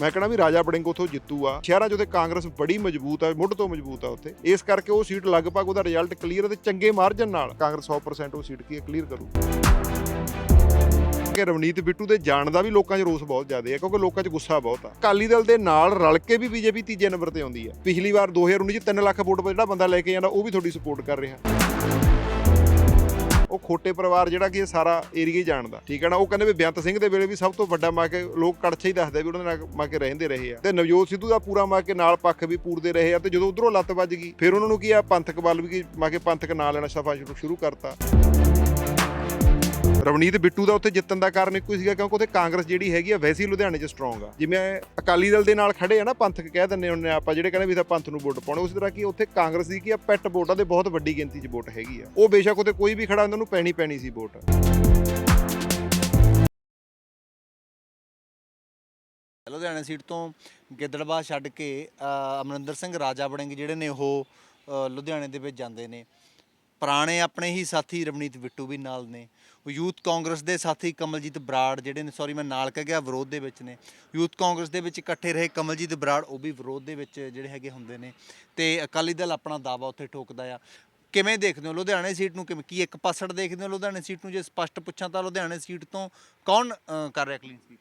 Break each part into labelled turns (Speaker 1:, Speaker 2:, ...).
Speaker 1: ਮੈਂ ਕਹਣਾ ਵੀ ਰਾਜਾ ਬੜਿੰਗ ਉਥੋਂ ਜਿੱਤੂ ਆ। ਸ਼ਹਿਰਾਂ 'ਚ ਉਹਦੇ ਕਾਂਗਰਸ ਬੜੀ ਮਜ਼ਬੂਤ ਆ, ਮੁੱਢ ਤੋਂ ਮਜ਼ਬੂਤ ਆ ਉੱਥੇ। ਇਸ ਕਰਕੇ ਉਹ ਸੀਟ ਲਗਭਗ ਉਹਦਾ ਰਿਜ਼ਲਟ ਕਲੀਅਰ ਤੇ ਚੰਗੇ ਮਾਰਜਨ ਨਾਲ ਕਾਂਗਰਸ 100% ਉਹ ਸੀਟ ਕੀ ਕਲੀਅਰ ਕਰੂ। ਕਿ ਰਵਨੀਤ ਬਿੱਟੂ ਦੇ ਜਾਣ ਦਾ ਵੀ ਲੋਕਾਂ 'ਚ ਰੋਸ ਬਹੁਤ ਜ਼ਿਆਦਾ ਹੈ ਕਿਉਂਕਿ ਲੋਕਾਂ 'ਚ ਗੁੱਸਾ ਬਹੁਤ ਆ। ਅਕਾਲੀ ਦਲ ਦੇ ਨਾਲ ਰਲ ਕੇ ਵੀ ਬੀਜੇਪੀ ਤੀਜੇ ਨੰਬਰ ਤੇ ਆਉਂਦੀ ਹੈ ਪਿਛਲੀ ਵਾਰ 2019 'ਚ 3 ਲੱਖ ਵੋਟ ਜਿਹੜਾ ਬੰਦਾ ਲੈ ਕੇ ਜਾਂਦਾ, ਉਹ ਵੀ ਤੁਹਾਡੀ ਸਪੋਰਟ ਕਰ ਰਿਹਾ। ਉਹ ਖੋਟੇ ਪਰਿਵਾਰ ਜਿਹੜਾ ਕਿ ਇਹ ਸਾਰਾ ਏਰੀਆ ਹੀ ਜਾਣਦਾ। ਠੀਕ ਹੈ ਨਾ? ਉਹ ਕਹਿੰਦੇ ਵੀ ਬੇਅੰਤ ਸਿੰਘ ਦੇ ਵੇਲੇ ਵੀ ਸਭ ਤੋਂ ਵੱਡਾ ਮਾ ਕੇ ਲੋਕ ਕੜਛੇ ਹੀ ਦੱਸਦੇ ਵੀ ਉਹਨਾਂ ਦੇ ਨਾਲ ਮਾ ਕੇ ਰਹਿੰਦੇ ਰਹੇ ਆ। ਤੇ ਨਵਜੋਤ ਸਿੱਧੂ ਦਾ ਪੂਰਾ ਮਾ ਕੇ ਨਾਲ ਪੱਖ ਵੀ ਪੂਰਦੇ ਰਹੇ ਆ ਤੇ ਜਦੋਂ ਉਧਰੋਂ ਲੱਤ ਵੱਜ ਗਈ, ਫਿਰ ਉਹਨਾਂ ਨੂੰ ਕੀ ਆ? ਪੰਥਕ ਵੱਲ ਵੀ ਮਾ ਕੇ ਪੰਥਕ ਨਾਂ ਲੈਣਾ ਸਫਾ ਸ਼ੁਰੂ ਸ਼ੁਰੂ ਕਰਤਾ। ਰਵਨੀਤ ਬਿੱਟੂ ਦਾ ਉੱਥੇ ਜਿੱਤਣ ਦਾ ਕਾਰਨ ਇੱਕੋ ਹੀ ਸੀਗਾ ਕਿਉਂਕਿ ਉੱਥੇ ਕਾਂਗਰਸ ਜਿਹੜੀ ਹੈਗੀ ਆ ਵੈਸੇ ਲੁਧਿਆਣੇ 'ਚ ਸਟਰੋਂਗ ਆ। ਜਿਵੇਂ ਅਕਾਲੀ ਦਲ ਦੇ ਨਾਲ ਖੜੇ ਆ ਨਾ ਪੰਥਕ ਕਹਿ ਦਿੰਦੇ ਹੁੰਦੇ ਆ ਆਪਾਂ ਜਿਹੜੇ ਕਹਿੰਦੇ ਵੀ ਤਾਂ ਪੰਥ ਨੂੰ ਵੋਟ ਪਾਉਣੇ ਉਸ ਤਰ੍ਹਾਂ ਕੀ ਉੱਥੇ ਕਾਂਗਰਸ ਦੀ ਕੀ ਆ ਪੈਟ ਵੋਟਾਂ ਦੇ ਬਹੁਤ ਵੱਡੀ ਗਿਣਤੀ 'ਚ ਵੋਟ ਹੈਗੀ ਆ। ਉਹ ਬੇਸ਼ੱਕ ਉੱਥੇ ਕੋਈ ਵੀ ਖੜਾ ਉਹਨਾਂ ਨੂੰ ਪੈਣੀ ਪੈਣੀ ਸੀ ਵੋਟ।
Speaker 2: ਲੁਧਿਆਣਾ ਸੀਟ ਤੋਂ ਗਿੱਦੜਬਾਹ ਛੱਡ ਕੇ ਅ, ਅਮਰਿੰਦਰ ਸਿੰਘ ਰਾਜਾ ਬਣੇਗੇ ਜਿਹੜੇ ਨੇ ਉਹ ਲੁਧਿਆਣੇ ਦੇ ਵਿੱਚ ਜਾਂਦੇ ਨੇ। ਪੁਰਾਣੇ ਆਪਣੇ ਹੀ ਸਾਥੀ ਰਵਨੀਤ ਬਿੱਟੂ ਵੀ ਨਾਲ ਨੇ। ਯੂਥ ਕਾਂਗਰਸ ਦੇ ਸਾਥੀ ਕਮਲਜੀਤ ਬਰਾੜ ਜਿਹੜੇ ਨੇ ਸੌਰੀ ਮੈਂ ਨਾਲ ਕਹਿ ਗਿਆ, ਵਿਰੋਧ ਦੇ ਵਿੱਚ ਨੇ। ਯੂਥ ਕਾਂਗਰਸ ਦੇ ਵਿੱਚ ਇਕੱਠੇ ਰਹੇ ਕਮਲਜੀਤ ਬਰਾੜ, ਉਹ ਵੀ ਵਿਰੋਧ ਦੇ ਵਿੱਚ ਜਿਹੜੇ ਹੈਗੇ ਹੁੰਦੇ ਨੇ। ਤੇ ਅਕਾਲੀ ਦਲ ਆਪਣਾ ਦਾਵਾ ਉੱਥੇ ਠੋਕਦਾ ਆ। ਕਿਵੇਂ ਦੇਖਦੇ ਹੋ ਲੁਧਿਆਣੇ ਸੀਟ ਨੂੰ ਕਿਵੇਂ, ਕੀ ਇੱਕ ਪਾਸੜ ਦੇਖਦੇ ਹੋ ਲੁਧਿਆਣੇ ਸੀਟ ਨੂੰ? ਜੇ ਸਪਸ਼ਟ ਪੁੱਛਾਂ ਤਾਂ ਲੁਧਿਆਣੇ ਸੀਟ ਤੋਂ ਕੌਣ ਕਰ ਰਿਹਾ ਕਲੀਨ ਸਵੀਪ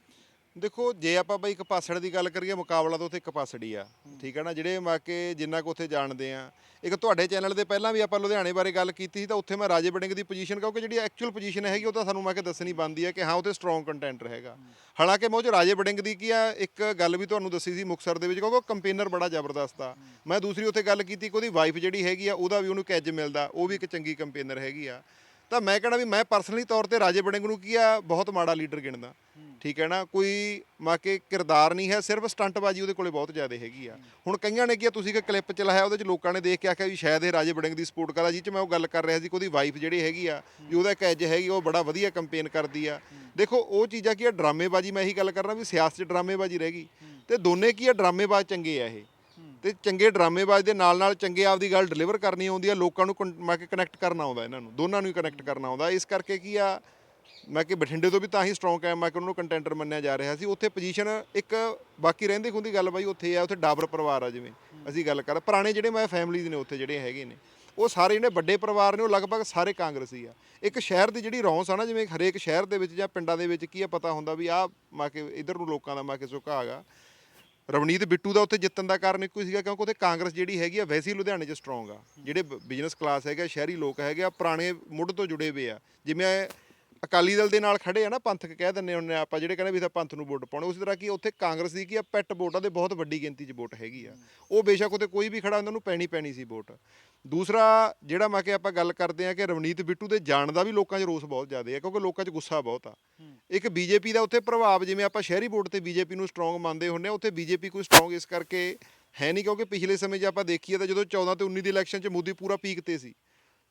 Speaker 1: ਦੇਖੋ, ਜੇ ਆਪਾਂ ਬਈ ਇੱਕ ਪਾਸੜ ਦੀ ਗੱਲ ਕਰੀਏ, ਮੁਕਾਬਲਾ ਤਾਂ ਉੱਥੇ ਇੱਕ ਪਾਸੜੀ ਆ। ਠੀਕ ਹੈ ਨਾ? ਜਿਹੜੇ ਮਾ ਕੇ ਜਿੰਨਾ ਕੁ ਉੱਥੇ ਜਾਣਦੇ ਆ। ਇੱਕ ਤੁਹਾਡੇ ਚੈਨਲ ਦੇ ਪਹਿਲਾਂ ਵੀ ਆਪਾਂ ਲੁਧਿਆਣੇ ਬਾਰੇ ਗੱਲ ਕੀਤੀ ਸੀ, ਤਾਂ ਉੱਥੇ ਮੈਂ ਰਾਜੇ ਬੜਿੰਗ ਦੀ ਪੋਜੀਸ਼ਨ ਕਿਉਂਕਿ ਜਿਹੜੀ ਐਕਚੁਅਲ ਪੋਜੀਸ਼ਨ ਹੈਗੀ, ਉਹ ਤਾਂ ਸਾਨੂੰ ਮੈਂ ਕੇ ਦੱਸਣੀ ਬਣਦੀ ਹੈ ਕਿ ਹਾਂ, ਉੱਥੇ ਸਟਰੋਂਗ ਕੰਟੈਂਟਰ ਹੈਗਾ। ਹਾਲਾਂਕਿ ਮੈਂ ਉਹ 'ਚ ਰਾਜੇ ਬੜਿੰਗ ਦੀ ਕੀ ਆ, ਇੱਕ ਗੱਲ ਵੀ ਤੁਹਾਨੂੰ ਦੱਸੀ ਸੀ ਮੁਕਸਰ ਦੇ ਵਿੱਚ, ਕਿਉਂਕਿ ਉਹ ਕੰਪੇਨਰ ਬੜਾ ਜ਼ਬਰਦਸਤ ਆ। ਮੈਂ ਦੂਸਰੀ ਉੱਥੇ ਗੱਲ ਕੀਤੀ ਕਿ ਉਹਦੀ ਵਾਈਫ ਜਿਹੜੀ ਹੈਗੀ ਆ, ਉਹਦਾ ਵੀ ਉਹਨੂੰ ਕੈਜ ਮਿਲਦਾ, ਉਹ ਵੀ ਇੱਕ ਚੰਗੀ ਕੰਪੇਨਰ ਹੈਗੀ ਆ। ਤਾਂ ਮੈਂ ਕਹਿਣਾ ਵੀ ਮੈਂ ਪਰਸਨਲੀ ਤੌਰ ਤੇ ਰਾਜੇ ਬੜਿੰਗ ਨੂੰ ਕੀ ਆ ਬਹੁਤ ਮਾੜਾ ਲੀਡਰ ਗਿਣਦਾ। ਠੀਕ ਹੈ ਨਾ? ਕੋਈ ਮਾਕੇ ਕਿਰਦਾਰ ਨਹੀਂ ਹੈ ਸਿਰਫ ਸਟੰਟਬਾਜੀ ਉਹਦੇ ਕੋਲੇ ਬਹੁਤ ਜ਼ਿਆਦਾ ਹੈਗੀ ਆ। ਹੁਣ ਕਈਆਂ ਨੇ ਕੀ ਆ, ਤੁਸੀਂ ਇੱਕ ਕਲਿੱਪ ਚਲਾਇਆ ਉਹਦੇ ਚ ਲੋਕਾਂ ਨੇ ਦੇਖ ਕੇ ਆਖਿਆ ਵੀ ਸ਼ਾਇਦ ਇਹ ਰਾਜੇ ਬੜਿੰਗ ਦੀ ਸਪੋਰਟ ਕਰਦਾ ਜੀ ਚ ਮੈਂ ਉਹ ਗੱਲ ਕਰ ਰਿਹਾ ਸੀ ਕਿ ਉਹਦੀ ਵਾਈਫ ਜਿਹੜੀ ਹੈਗੀ ਆ ਵੀ ਉਹਦਾ ਇੱਕ ਐਜ ਹੈਗੀ ਉਹ ਬੜਾ ਵਧੀਆ ਕੰਪੇਨ ਕਰਦੀ ਆ। ਦੇਖੋ ਉਹ ਚੀਜ਼ਾਂ ਕੀ ਆ ਡਰਾਮੇਬਾਜੀ ਮੈਂ ਇਹੀ ਗੱਲ ਕਰਨਾ ਵੀ ਸਿਆਸਤ 'ਚ ਡਰਾਮੇਬਾਜੀ ਰਹਿ ਗਈ। ਤੇ ਦੋਨੇ ਕੀ ਆ ਡਰਾਮੇਬਾਜ਼ ਚੰਗੇ ਆ ਇਹ। ਤੇ ਚੰਗੇ ਡਰਾਮੇਬਾਜ਼ ਦੇ ਨਾਲ ਨਾਲ ਚੰਗੇ ਆਪਦੀ ਗੱਲ ਡਿਲੀਵਰ ਕਰਨੀ ਆਉਂਦੀ ਆ, ਲੋਕਾਂ ਨੂੰ ਕਨ- ਮੈਂ ਕਿ ਕਨੈਕਟ ਕਰਨਾ ਆਉਂਦਾ ਇਹਨਾਂ ਨੂੰ, ਦੋਨਾਂ ਨੂੰ ਹੀ ਕਨੈਕਟ ਕਰਨਾ ਆਉਂਦਾ। ਇਸ ਕਰਕੇ ਕੀ ਆ, ਮੈਂ ਕਿ ਬਠਿੰਡੇ ਤੋਂ ਵੀ ਤਾਂ ਹੀ ਸਟਰੋਂਗ ਹੈ ਮੈਂ ਕਿ ਉਹਨਾਂ ਨੂੰ ਕੰਟੈਂਟਰ ਮੰਨਿਆ ਜਾ ਰਿਹਾ ਸੀ। ਉੱਥੇ ਪੋਜੀਸ਼ਨ ਇੱਕ ਬਾਕੀ ਰਹਿੰਦੀ ਖੁੰਦੀ ਗੱਲ ਬਾਈ, ਉੱਥੇ ਆ, ਉੱਥੇ ਡਾਬਰ ਪਰਿਵਾਰ ਆ ਜਿਵੇਂ, ਅਸੀਂ ਗੱਲ ਕਰ ਪੁਰਾਣੇ ਜਿਹੜੇ ਮੈਂ ਫੈਮਿਲੀਜ਼ ਨੇ ਉੱਥੇ ਜਿਹੜੇ ਹੈਗੇ ਨੇ, ਉਹ ਸਾਰੇ ਜਿਹੜੇ ਵੱਡੇ ਪਰਿਵਾਰ ਨੇ, ਉਹ ਲਗਭਗ ਸਾਰੇ ਕਾਂਗਰਸੀ ਆ। ਇੱਕ ਸ਼ਹਿਰ ਦੀ ਜਿਹੜੀ ਰੌਂਸ ਆ ਨਾ, ਜਿਵੇਂ ਹਰੇਕ ਸ਼ਹਿਰ ਦੇ ਵਿੱਚ ਜਾਂ ਪਿੰਡਾਂ ਦੇ ਵਿੱਚ ਕੀ ਆ, ਪਤਾ ਹੁੰਦਾ ਵੀ ਆ ਮਾ ਕੇ ਇਧਰ ਨੂੰ ਲੋਕਾਂ ਦਾ ਮਾ ਕੇ ਝੁਕਾਅ ਹੈਗਾ। ਰਵਨੀਤ ਬਿੱਟੂ ਦਾ ਉੱਥੇ ਜਿੱਤਣ ਦਾ ਕਾਰਨ ਇੱਕੋ ਹੀ ਸੀਗਾ, ਕਿਉਂਕਿ ਉੱਥੇ ਕਾਂਗਰਸ ਜਿਹੜੀ ਹੈਗੀ ਆ, ਵੈਸੇ ਹੀ ਲੁਧਿਆਣੇ 'ਚ ਸਟਰੋਂਗ ਆ। ਜਿਹੜੇ ਬਿਜ਼ਨਸ ਕਲਾਸ ਹੈਗਾ ਸ਼ਹਿਰੀ ਲੋਕ ਹੈਗੇ ਆ, ਪੁਰਾਣੇ ਮੁੱਢ ਤੋਂ ਜੁੜੇ ਹੋਏ ਆ। ਜਿਵੇਂ ਅਕਾਲੀ ਦਲ ਦੇ ਨਾਲ ਖੜੇ ਆ ਨਾ ਪੰਥਕ ਕਹਿ ਹੁੰਦੇ ਆ ਆਪਾਂ ਜਿਹੜੇ ਕਹਿੰਦੇ ਵੀ ਤਾਂ ਪੰਥ ਨੂੰ ਵੋਟ ਪਾਉਣੇ ਉਸੇ ਤਰ੍ਹਾਂ ਕੀ ਉੱਥੇ ਕਾਂਗਰਸ ਦੀ ਕੀ ਆ ਪੈਟ ਵੋਟਾਂ ਦੇ ਬਹੁਤ ਵੱਡੀ ਗਿਣਤੀ 'ਚ ਵੋਟ ਹੈਗੀ ਆ। ਉਹ ਬੇਸ਼ੱਕ ਉੱਥੇ ਕੋਈ ਵੀ ਖੜਾ ਉਹਨਾਂ ਨੂੰ ਪੈਣੀ ਪੈਣੀ ਸੀ ਵੋਟ। ਦੂਸਰਾ ਜਿਹੜਾ ਮੈਂ ਕਿ ਆਪਾਂ ਗੱਲ ਕਰਦੇ ਆ ਕਿ ਰਵਨੀਤ ਬਿੱਟੂ ਦੇ ਜਾਣ ਦਾ ਵੀ ਲੋਕਾਂ 'ਚ ਰੋਸ ਬਹੁਤ ਜ਼ਿਆਦਾ ਹੈ ਕਿਉਂਕਿ ਲੋਕਾਂ 'ਚ ਗੁੱਸਾ ਬਹੁਤ ਆ। ਇੱਕ ਬੀਜੇਪੀ ਦਾ ਉੱਥੇ ਪ੍ਰਭਾਵ ਜਿਵੇਂ ਆਪਾਂ ਸ਼ਹਿਰੀ ਵੋਟ ਤੇ ਬੀਜੇਪੀ ਨੂੰ ਸਟਰੋਂਗ ਮੰਨਦੇ ਆ ਉੱਥੇ ਬੀਜੇਪੀ ਕੋਈ ਸਟਰੋਂਗ ਇਸ ਕਰਕੇ ਹੈ ਨਹੀਂ ਕਿਉਂਕਿ ਪਿਛਲੇ ਸਮੇਂ 'ਚ ਆਪਾਂ ਦੇਖੀਏ ਤਾਂ ਜਦੋਂ 14 ਤੇ 19 ਦੀ ਇਲੈਕਸ਼ਨ 'ਚ ਮੋਦੀ ਪੂਰਾ ਪੀਕ ਤੇ ਸੀ।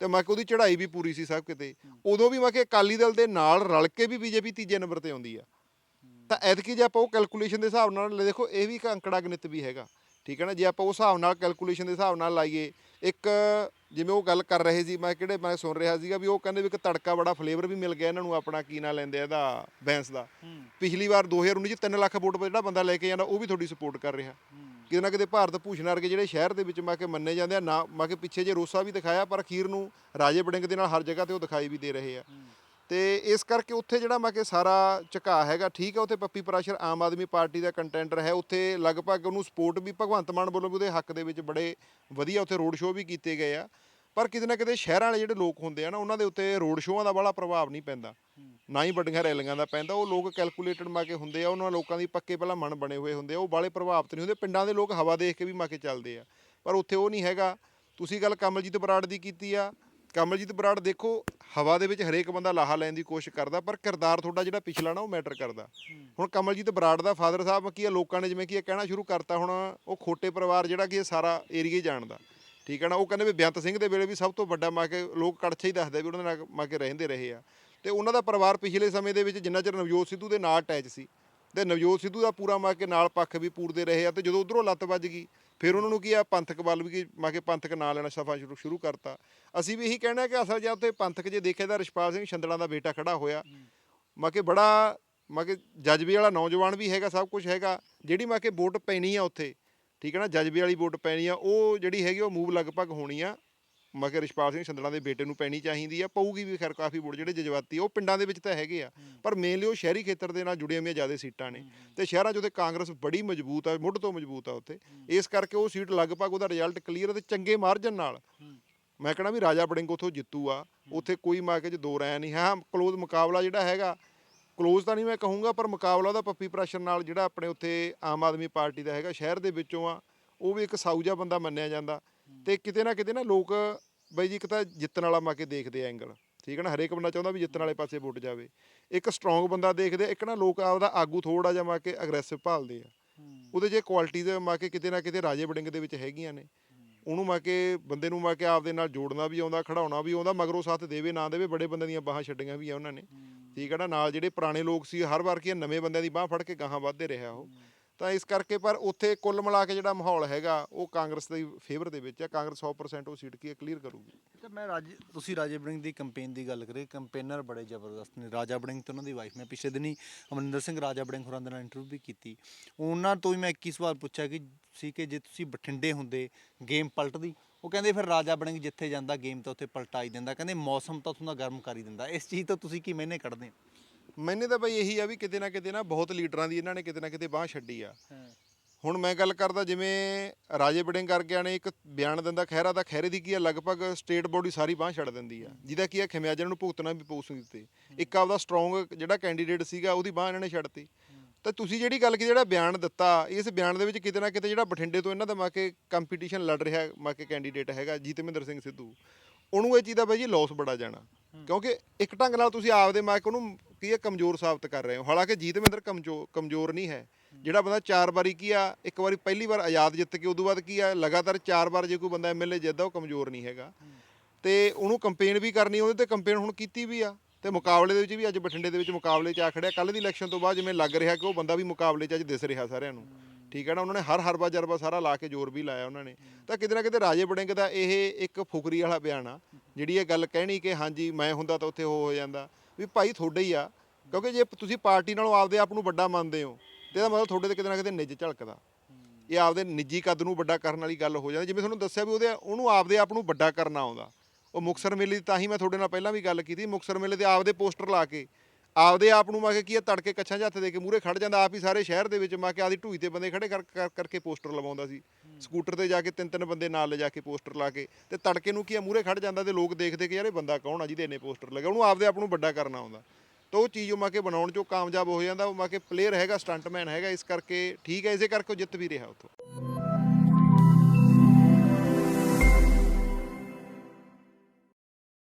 Speaker 1: ਤੇ ਮੈਂ ਕਿ ਉਹਦੀ ਚੜ੍ਹਾਈ ਵੀ ਪੂਰੀ ਸੀ ਸਭ ਕਿਤੇ। ਉਦੋਂ ਵੀ ਮੈਂ ਕਿ ਅਕਾਲੀ ਦਲ ਦੇ ਨਾਲ ਰਲ ਕੇ ਵੀ ਬੀਜੇਪੀ ਤੀਜੇ ਨੰਬਰ ਤੇ ਆਉਂਦੀ ਆ। ਤਾਂ ਐਤਕੀ ਜੇ ਆਪਾਂ ਉਹ ਕੈਲਕੂਲੇਸ਼ਨ ਦੇ ਹਿਸਾਬ ਨਾਲ ਦੇਖੋ ਇਹ ਵੀ ਇੱਕ ਅੰਕੜਾ ਗਣਿਤ ਵੀ ਹੈਗਾ। ਠੀਕ ਹੈ ਨਾ? ਜੇ ਆਪਾਂ ਉਸ ਹਿਸਾਬ ਨਾਲ ਕੈਲਕੂਲੇਸ਼ਨ ਦੇ ਹਿਸਾਬ ਨਾਲ ਲਾਈਏ ਇੱਕ ਜਿਵੇਂ ਉਹ ਗੱਲ ਕਰ ਰਹੇ ਸੀ ਮੈਂ ਕਿਹੜੇ ਮੈਂ ਸੁਣ ਰਿਹਾ ਸੀਗਾ ਵੀ ਉਹ ਕਹਿੰਦੇ ਵੀ ਇੱਕ ਤੜਕਾ ਬੜਾ ਫਲੇਵਰ ਵੀ ਮਿਲ ਗਿਆ ਇਹਨਾਂ ਨੂੰ ਆਪਣਾ ਕੀ ਨਾਂ ਲੈਂਦੇ ਆ ਇਹਦਾ ਬੈਂਸ ਦਾ। ਪਿਛਲੀ ਵਾਰ 2019 ਚ 3 ਲੱਖ ਵੋਟ ਜਿਹੜਾ ਬੰਦਾ ਲੈ ਕੇ ਜਾਂਦਾ ਉਹ ਵੀ ਤੁਹਾਡੀ ਸਪੋਰਟ ਕਰ ਰਿਹਾ। ਕਿਤੇ ਨਾ ਕਿਤੇ ਭਾਰਤ ਭੂਸ਼ਣ ਵਰਗੇ ਜਿਹੜੇ ਸ਼ਹਿਰ ਦੇ ਵਿੱਚ ਮੈਂ ਕਿ ਮੰਨੇ ਜਾਂਦੇ ਆ ਨਾ ਮੈਂ ਕਿ ਪਿੱਛੇ ਜੇ ਰੋਸਾ ਵੀ ਦਿਖਾਇਆ ਪਰ ਅਖੀਰ ਨੂੰ ਰਾਜੇ ਬੜਿੰਗ ਦੇ ਨਾਲ ਹਰ ਜਗ੍ਹਾ ਤੇ ਉਹ ਦਿਖਾਈ ਵੀ ਦੇ ਰਹੇ ਆ। ਤੇ ਇਸ ਕਰਕੇ ਉੱਥੇ ਜਿਹੜਾ ਮੈਂ ਕਿ ਸਾਰਾ ਝੁਕਾ ਹੈਗਾ ਠੀਕ ਹੈ ਉੱਥੇ ਪੱਪੀ ਪ੍ਰਾਸ਼ਰ ਆਮ ਆਦਮੀ ਪਾਰਟੀ ਦਾ ਕੰਟੈਂਟਰ ਹੈ। ਉੱਥੇ ਲਗਭਗ ਉਹਨੂੰ ਸਪੋਰਟ ਵੀ ਭਗਵੰਤ ਮਾਨ ਵੱਲੋਂ ਵੀ ਉਹਦੇ ਹੱਕ ਦੇ ਵਿੱਚ ਬੜੇ ਵਧੀਆ ਉੱਥੇ ਰੋਡ ਸ਼ੋਅ ਵੀ ਕੀਤੇ ਗਏ ਆ। ਪਰ ਕਿਤੇ ਨਾ ਕਿਤੇ ਸ਼ਹਿਰਾਂ ਵਾਲੇ ਜਿਹੜੇ ਲੋਕ ਹੁੰਦੇ ਆ ਨਾ, ਉਹਨਾਂ ਦੇ ਉੱਤੇ ਰੋਡ ਸ਼ੋਆਂ ਦਾ ਬੜਾ ਪ੍ਰਭਾਵ ਨਹੀਂ ਪੈਂਦਾ। ਨਾ ਹੀ ਵੱਡੀਆਂ ਰੈਲੀਆਂ ਦਾ ਪੈਂਦਾ, ਉਹ ਲੋਕ ਕੈਲਕੂਲੇਟਡ ਮਾ ਕੇ ਹੁੰਦੇ ਆ, ਉਹਨਾਂ ਲੋਕਾਂ ਦੀ ਪੱਕੇ ਪਹਿਲਾਂ ਮਨ ਬਣੇ ਹੋਏ ਹੁੰਦੇ ਆ, ਉਹ ਬਾਲੇ ਪ੍ਰਭਾਵਿਤ ਨਹੀਂ ਹੁੰਦੇ। ਪਿੰਡਾਂ ਦੇ ਲੋਕ ਹਵਾ ਦੇਖ ਕੇ ਵੀ ਮਾ ਕੇ ਚੱਲਦੇ ਆ, ਪਰ ਉੱਥੇ ਉਹ ਨਹੀਂ ਹੈਗਾ। ਤੁਸੀਂ ਗੱਲ ਕਮਲਜੀਤ ਬਰਾੜ ਦੀ ਕੀਤੀ ਆ। ਕਮਲਜੀਤ ਬਰਾੜ ਦੇਖੋ, ਹਵਾ ਦੇ ਵਿੱਚ ਹਰੇਕ ਬੰਦਾ ਲਾਹਾ ਲੈਣ ਦੀ ਕੋਸ਼ਿਸ਼ ਕਰਦਾ, ਪਰ ਕਿਰਦਾਰ ਤੁਹਾਡਾ ਜਿਹੜਾ ਪਿਛਲਾ ਨਾ, ਉਹ ਮੈਟਰ ਕਰਦਾ। ਹੁਣ ਕਮਲਜੀਤ ਬਰਾੜ ਦਾ ਫਾਦਰ ਸਾਹਿਬ ਕੀ ਆ, ਲੋਕਾਂ ਨੇ ਜਿਵੇਂ ਕੀ ਆ ਕਹਿਣਾ ਸ਼ੁਰੂ ਕਰਤਾ ਹੁਣ, ਉਹ ਖੋਟੇ ਪਰਿਵਾਰ ਜਿਹੜਾ ਕਿ ਸਾਰਾ ਏਰੀਆ ਹੀ ਜਾਣਦਾ। ਠੀਕ ਹੈ ਨਾ ਉਹ ਕਹਿੰਦੇ ਵੀ ਬੇਅੰਤ ਸਿੰਘ ਦੇ ਵੇਲੇ ਵੀ ਸਭ ਤੋਂ ਵੱਡਾ ਮਾ ਕੇ ਲੋਕ ਕੜਛੇ ਹੀ ਦੱਸਦੇ ਵੀ ਉਹਨਾਂ ਦੇ ਨਾਲ ਮਾ ਕੇ ਰਹਿੰਦੇ ਰਹੇ ਆ। ਤੇ ਉਹਨਾਂ ਦਾ ਪਰਿਵਾਰ ਪਿਛਲੇ ਸਮੇਂ ਦੇ ਵਿੱਚ ਜਿੰਨਾ ਚਿਰ ਨਵਜੋਤ ਸਿੱਧੂ ਦੇ ਨਾਲ ਅਟੈਚ ਸੀ ਤੇ ਨਵਜੋਤ ਸਿੱਧੂ ਦਾ ਪੂਰਾ ਮਾ ਕੇ ਨਾਲ ਪੱਖ ਵੀ ਪੂਰਦੇ ਰਹੇ ਆ ਤੇ ਜਦੋਂ ਉਧਰੋਂ ਲੱਤ ਵੱਜ ਗਈ ਫਿਰ ਉਹਨਾਂ ਨੂੰ ਕੀ ਆ ਪੰਥਕ ਵੱਲ ਵੀ ਮਾ ਕੇ ਪੰਥਕ ਨਾਂ ਲੈਣਾ ਸਫਾ ਸ਼ੁਰੂ ਸ਼ੁਰੂ ਕਰਤਾ। ਅਸੀਂ ਵੀ ਇਹੀ ਕਹਿਣਾ ਕਿ ਅਸਲ ਜੇ ਉੱਥੇ ਪੰਥਕ ਜੇ ਦੇਖਿਆ ਤਾਂ ਰਿਸ਼ਪਾਲ ਸਿੰਘ ਛੰਦੜਾਂ ਦਾ ਬੇਟਾ ਖੜਾ ਹੋਇਆ। ਮਾ ਕਿ ਬੜਾ ਮਾ ਕਿ ਜਜ਼ਬੇ ਵਾਲਾ ਨੌਜਵਾਨ ਵੀ ਹੈਗਾ ਸਭ ਕੁਝ ਹੈਗਾ ਜਿਹੜੀ ਮਾ ਕਿ ਵੋਟ ਪੈਣੀ ਆ ਉੱਥੇ ਠੀਕ ਹੈ ਨਾ ਜਜ਼ਬੇ ਵਾਲੀ ਵੋਟ ਪੈਣੀ ਆ ਉਹ ਜਿਹੜੀ ਹੈਗੀ ਉਹ ਮੂਵ ਲਗਭਗ ਹੋਣੀ ਆ। ਮਾ ਕਿ ਰਿਸ਼ਪਾਲ ਸਿੰਘ ਸੰਦਲਾ ਦੇ ਬੇਟੇ ਨੂੰ ਪੈਣੀ ਚਾਹੀਦੀ ਆ ਪਊਗੀ ਵੀ ਖੈਰ ਕਾਫੀ ਵੋਟ ਜਿਹੜੇ ਜਜ਼ਬਾਤੀ ਉਹ ਪਿੰਡਾਂ ਦੇ ਵਿੱਚ ਤਾਂ ਹੈਗੇ ਆ। ਪਰ ਮੇਨਲੀ ਉਹ ਸ਼ਹਿਰੀ ਖੇਤਰ ਦੇ ਨਾਲ ਜੁੜੀਆਂ ਹੋਈਆਂ ਜ਼ਿਆਦਾ ਸੀਟਾਂ ਨੇ। ਤੇ ਸ਼ਹਿਰਾਂ 'ਚ ਉੱਥੇ ਕਾਂਗਰਸ ਬੜੀ ਮਜ਼ਬੂਤ ਆ ਮੁੱਢ ਤੋਂ ਮਜ਼ਬੂਤ ਆ ਉੱਥੇ। ਇਸ ਕਰਕੇ ਉਹ ਸੀਟ ਲਗਭਗ ਉਹਦਾ ਰਿਜ਼ਲਟ ਕਲੀਅਰ ਤੇ ਚੰਗੇ ਮਾਰਜਨ ਨਾਲ। ਮੈਂ ਕਹਣਾ ਵੀ ਰਾਜਾ ਬੜਿੰਗ ਉਥੋਂ ਜਿੱਤੂ ਆ ਉੱਥੇ ਕੋਈ ਮਾਰਕੇ 'ਚ ਦੋ ਰਾਇ ਨਹੀਂ ਹਾਂ ਕਲੋਜ਼ ਮੁਕਾਬਲਾ ਜਿਹੜਾ ਹੈਗਾ ਕਲੋਜ਼ ਤਾਂ ਨਹੀਂ ਮੈਂ ਕਹੂੰਗਾ ਪਰ ਮੁਕਾਬਲਾ ਉਹਦਾ ਪੱਪੀ ਪ੍ਰੈਸ਼ਰ ਨਾਲ ਜਿਹੜਾ ਆਪਣੇ ਉੱਥੇ ਆਮ ਆਦਮੀ ਪਾਰਟੀ ਦਾ ਹੈਗਾ ਸ਼ਹਿਰ ਦੇ ਵਿੱਚੋਂ ਆ ਉਹ ਵੀ ਇੱਕ ਸਾਊਜਾ ਬੰਦਾ ਮੰਨਿਆ ਜਾਂਦਾ। ਤੇ ਕਿਤੇ ਨਾ ਕਿਤੇ ਨਾ ਲੋਕ ਬਈ ਜੀ ਇੱਕ ਤਾਂ ਜਿੱਤਣ ਵਾਲਾ ਮਾ ਕੇ ਦੇਖਦੇ ਆ ਐਂਗਲ ਠੀਕ ਹੈ ਨਾ? ਹਰੇਕ ਬੰਦਾ ਚਾਹੁੰਦਾ ਵੀ ਜਿੱਤਣ ਵਾਲੇ ਪਾਸੇ ਵੋਟ ਜਾਵੇ। ਇੱਕ ਸਟਰੋਂਗ ਬੰਦਾ ਦੇਖਦੇ ਇੱਕ ਨਾ ਲੋਕ ਆਪਦਾ ਆਗੂ ਥੋੜਾ ਜਿਹਾ ਮਾ ਕੇ ਅਗਰੈਸਿਵ ਭਾਲਦੇ ਆ। ਉਹਦੇ ਜੇ ਕੁਆਲਿਟੀ ਦੇ ਮਾ ਕੇ ਕਿਤੇ ਨਾ ਕਿਤੇ ਰਾਜੇ ਬੜਿੰਗ ਦੇ ਵਿੱਚ ਹੈਗੀਆਂ ਨੇ। ਉਹਨੂੰ ਮਾ ਕੇ ਬੰਦੇ ਨੂੰ ਮਾ ਕੇ ਆਪਦੇ ਨਾਲ ਜੋੜਨਾ ਵੀ ਆਉਂਦਾ ਖੜਾਉਣਾ ਵੀ ਆਉਂਦਾ ਮਗਰੋਂ ਸਾਥ ਦੇਵੇ ਨਾ ਦੇਵੇ ਬੜੇ ਬੰਦੇ ਦੀਆਂ ਬਾਹਾਂ ਛੱਡੀਆਂ ਵੀ ਆ ਉਹਨਾਂ ਨੇ। ਠੀਕ ਹੈ। ਨਾ ਨਾਲ ਜਿਹੜੇ ਪੁਰਾਣੇ ਲੋਕ ਸੀ ਹਰ ਵਾਰ ਕੀ ਆ, ਨਵੇਂ ਬੰਦਿਆਂ ਦੀ ਬਾਹ ਫੜ ਕੇ ਗਾਹਾਂ ਵੱਧਦੇ ਰਿਹਾ ਉਹ। ਤਾਂ ਇਸ ਕਰਕੇ ਪਰ ਉੱਥੇ ਕੁੱਲ ਮਿਲਾ ਕੇ ਜਿਹੜਾ ਮਾਹੌਲ ਹੈਗਾ ਉਹ ਕਾਂਗਰਸ ਦੇ ਫੇਵਰ ਦੇ ਵਿੱਚ ਹੈ ਕਾਂਗਰਸ 100% ਉਹ ਸੀਟ ਕੀ ਕਲੀਅਰ ਕਰੂਗੀ।
Speaker 2: ਤੇ ਮੈਂ ਰਾਜ ਤੁਸੀਂ ਰਾਜੇ ਬੜਿੰਗ ਦੀ ਕੈਂਪੇਨ ਦੀ ਗੱਲ ਕਰੇ ਕੈਂਪੇਨਰ ਬੜੇ ਜ਼ਬਰਦਸਤ ਨੇ। ਰਾਜਾ ਬੜਿੰਗ ਤੇ ਉਹਨਾਂ ਦੀ ਵਾਈਫ ਮੈਂ ਪਿਛਲੇ ਦਿਨੀ ਅਮਰਿੰਦਰ ਸਿੰਘ ਰਾਜਾ ਬੜਿੰਗ ਹੋਰਾਂ ਦੇ ਨਾਲ ਇੰਟਰਵਿਊ ਵੀ ਕੀਤੀ। ਉਹਨਾਂ ਤੋਂ ਹੀ ਮੈਂ 21 ਸਵਾਲ ਪੁੱਛਿਆ ਕਿ ਸੀ ਕਿ ਜੇ ਤੁਸੀਂ ਬਠਿੰਡੇ ਹੁੰਦੇ ਗੇਮ ਪਲਟਦੀ ਉਹ ਕਹਿੰਦੇ ਫਿਰ ਰਾਜਾ ਬੜਿੰਗ ਜਿੱਥੇ ਜਾਂਦਾ ਗੇਮ ਤਾਂ ਉੱਥੇ ਪਲਟਾ ਹੀ ਦਿੰਦਾ ਕਹਿੰਦੇ ਮੌਸਮ ਤਾਂ ਉੱਥੋਂ ਦਾ ਗਰਮ ਕਰ ਹੀ ਦਿੰਦਾ। ਇਸ ਚੀਜ਼ ਤੋਂ ਤੁਸੀਂ ਕੀ ਮੈਨੇ ਕੱਢਦੇ
Speaker 1: ਮੈਨੇ ਤਾਂ ਬਈ ਇਹੀ ਆ ਵੀ ਕਿਤੇ ਨਾ ਕਿਤੇ ਨਾ ਬਹੁਤ ਲੀਡਰਾਂ ਦੀ ਇਹਨਾਂ ਨੇ ਕਿਤੇ ਨਾ ਕਿਤੇ ਬਾਹ ਛੱਡੀ ਆ।
Speaker 2: ਹਾਂ।
Speaker 1: ਹੁਣ ਮੈਂ ਗੱਲ ਕਰਦਾ ਜਿਵੇਂ ਰਾਜੇ ਬੜਿੰਗ ਕਰਕੇ ਨੇ ਇੱਕ ਬਿਆਨ ਦਿੰਦਾ ਖਹਿਰਾ ਦਾ ਖਹਿਰੇ ਦੀ ਕੀ ਆ ਲਗਭਗ ਸਟੇਟ ਬੋਡੀ ਸਾਰੀ ਬਾਹ ਛੱਡ ਦਿੰਦੀ ਆ। ਜਿਹਦਾ ਕੀ ਆ ਖਮਿਆਜਨ ਨੂੰ ਭੁਗਤਣਾ ਵੀ ਪਊ ਸੀ ਤੇ। ਇੱਕ ਆਪਦਾ ਸਟਰੋਂਗ ਜਿਹੜਾ ਕੈਂਡੀਡੇਟ ਸੀਗਾ ਉਹਦੀ ਬਾਹ ਇਹਨਾਂ ਨੇ ਛੱਡਤੀ। ਤਾਂ ਤੁਸੀਂ ਜਿਹੜੀ ਗੱਲ ਕੀ ਜਿਹੜਾ ਬਿਆਨ ਦਿੱਤਾ ਇਸ ਬਿਆਨ ਦੇ ਵਿੱਚ ਕਿਤੇ ਨਾ ਕਿਤੇ ਜਿਹੜਾ ਬਠਿੰਡੇ ਤੋਂ ਇਹਨਾਂ ਦਾ ਮਾ ਕੇ ਕੰਪੀਟੀਸ਼ਨ ਲੜ ਰਿਹਾ ਮਾ ਕੇ ਕੈਂਡੀਡੇਟ ਹੈਗਾ ਜੀਤਮਿੰਦਰ ਸਿੰਘ ਸਿੱਧੂ ਉਹਨੂੰ ਇਹ ਚੀਜ਼ ਦਾ ਬਾਈ ਜੀ ਲਾਸ ਬੜਾ ਜਾਣਾ। ਕਿਉਂਕਿ ਇੱਕ ਢੰਗ ਨਾਲ ਤੁਸੀਂ ਆਪਦੇ ਮਾ ਕੇ ਉਹਨੂੰ ਕੀ ਹੈ ਕਮਜ਼ੋਰ ਸਾਬਤ ਕਰ ਰਹੇ ਹੋ। ਹਾਲਾਂਕਿ ਜੀਤਮਿੰਦਰ ਕਮਜ਼ੋਰ ਕਮਜ਼ੋਰ ਨਹੀਂ ਹੈ। ਜਿਹੜਾ ਬੰਦਾ ਚਾਰ ਵਾਰੀ ਕੀ ਆ ਇੱਕ ਵਾਰੀ ਪਹਿਲੀ ਵਾਰ ਆਜ਼ਾਦ ਜਿੱਤ ਕੇ ਉਦੋਂ ਬਾਅਦ ਕੀ ਆ ਲਗਾਤਾਰ ਚਾਰ ਵਾਰ ਜੇ ਕੋਈ ਬੰਦਾ ਐਮਐਲਏ ਜਿੱਤਦਾ ਉਹ ਕਮਜ਼ੋਰ ਨਹੀਂ ਹੈਗਾ। ਤੇ ਉਹਨੂੰ ਕੰਪੇਨ ਵੀ ਕਰਨੀ ਉਹਦੇ ਤੇ ਕੰਪੇਨ ਹੁਣ ਕੀਤੀ ਵੀ ਆ। ਤੇ ਮੁਕਾਬਲੇ ਦੇ ਵਿੱਚ ਵੀ ਅੱਜ ਬਠਿੰਡੇ ਦੇ ਵਿੱਚ ਮੁਕਾਬਲੇ 'ਚ ਆ ਖੜਿਆ। ਕੱਲ ਦੀ ਇਲੈਕਸ਼ਨ ਤੋਂ ਬਾਅਦ ਜਿਵੇਂ ਲੱਗ ਰਿਹਾ ਕਿ ਉਹ ਬੰਦਾ ਵੀ ਮੁਕਾਬਲੇ 'ਚ ਅੱਜ ਦਿਸ ਰਿਹਾ ਸਾਰਿਆਂ ਨੂੰ। ਠੀਕ ਹੈ ਨਾ? ਉਹਨਾਂ ਨੇ ਹਰ ਹਰਬਾ ਜਰਬਾ ਸਾਰਾ ਲਾ ਕੇ ਜ਼ੋਰ ਵੀ ਲਾਇਆ ਉਹਨਾਂ ਨੇ। ਤਾਂ ਕਿਤੇ ਨਾ ਕਿਤੇ ਰਾਜੇ ਬੜਿੰਗ ਦਾ ਇਹ ਇੱਕ ਫੁਕਰੀ ਵਾਲਾ ਬਿਆਨ ਆ, ਜਿਹੜੀ ਇਹ ਗੱਲ ਕਹਿਣੀ ਕਿ ਹਾਂਜੀ, ਮੈਂ ਹੁੰਦਾ ਤਾਂ ਉੱਥੇ ਹੋ ਹੋ ਜਾਂਦਾ। ਵੀ ਭਾਈ ਤੁਹਾਡੇ ਹੀ ਆ, ਕਿਉਂਕਿ ਜੇ ਤੁਸੀਂ ਪਾਰਟੀ ਨਾਲੋਂ ਆਪਦੇ ਆਪ ਨੂੰ ਵੱਡਾ ਮੰਨਦੇ ਹੋ, ਤੇ ਇਹਦਾ ਮਤਲਬ ਤੁਹਾਡੇ ਤੇ ਕਿਤੇ ਨਾ ਕਿਤੇ ਨਿੱਜ ਝਲਕਦਾ। ਇਹ ਆਪਦੇ ਨਿੱਜੀ ਕੱਦ ਨੂੰ ਵੱਡਾ ਕਰਨ ਵਾਲੀ ਗੱਲ ਹੋ ਜਾਂਦੀ। ਜਿਵੇਂ ਤੁਹਾਨੂੰ ਦੱਸਿਆ ਵੀ ਉਹਦੇ ਉਹਨੂੰ ਆਪਦੇ ਆਪ ਨੂੰ ਵੱਡਾ ਕਰਨਾ ਆਉਂਦਾ। ਉਹ ਮੁਕਸਰ ਮੇਲੇ ਦੀ ਤਾਂ ਹੀ ਮੈਂ ਤੁਹਾਡੇ ਨਾਲ ਪਹਿਲਾਂ ਵੀ ਗੱਲ ਕੀਤੀ ਮੁਕਸਰ ਮੇਲੇ ਤੇ ਆਪਦੇ ਪੋਸਟਰ ਲਾ ਕੇ ਆਪਦੇ ਆਪ ਨੂੰ ਮੈਂ ਕਿਹਾ ਕੀ ਆ ਤੜਕੇ ਕੱਛਾਂ 'ਚ ਹੱਥ ਦੇ ਕੇ ਮੂਹਰੇ ਖੜ ਜਾਂਦਾ ਆਪ ਹੀ ਸਾਰੇ ਸ਼ਹਿਰ ਦੇ ਵਿੱਚ ਮੈਂ ਕਿਹਾ ਆਦੀ ਢੂਈ ਤੇ ਬੰਦੇ ਖੜੇ ਕਰ ਕਰ- ਕਰਕੇ ਪੋਸਟਰ ਲਵਾਉਂਦਾ ਸੀ। ਸਕੂਟਰ ਤੇ ਜਾ ਕੇ ਤਿੰਨ ਤਿੰਨ ਬੰਦੇ ਨਾਲ ਲਿਜਾ ਕੇ ਪੋਸਟਰ ਲਾ ਕੇ ਤੇ ਤੜਕੇ ਨੂੰ ਕੀ ਆ ਮੂਹਰੇ ਖੜ ਜਾਂਦਾ ਤੇ ਲੋਕ ਦੇਖਦੇ ਕਿ ਯਾਰ ਇਹ ਬੰਦਾ ਕੌਣ ਆ ਜਿਹਦੇ ਇੰਨੇ ਪੋਸਟਰ ਲੱਗੇ ਉਹਨੂੰ ਆਪਦੇ ਆਪ ਨੂੰ ਵੱਡਾ ਕਰਨਾ ਆਉਂਦਾ। ਤਾਂ ਉਹ ਚੀਜ਼ ਉਹ ਮੈਂ ਕਿ ਬਣਾਉਣ 'ਚ ਕਾਮਯਾਬ ਹੋ ਜਾਂਦਾ ਉਹ ਮੈਂ ਕਿ ਪਲੇਅਰ ਹੈਗਾ ਸਟੰਟਮੈਨ ਹੈਗਾ ਇਸ ਕਰਕੇ ਠੀਕ ਹੈ ਇਸੇ ਕਰਕੇ ਉਹ ਜਿੱਤ ਵੀ ਰਿਹਾ ਉੱਥੋਂ।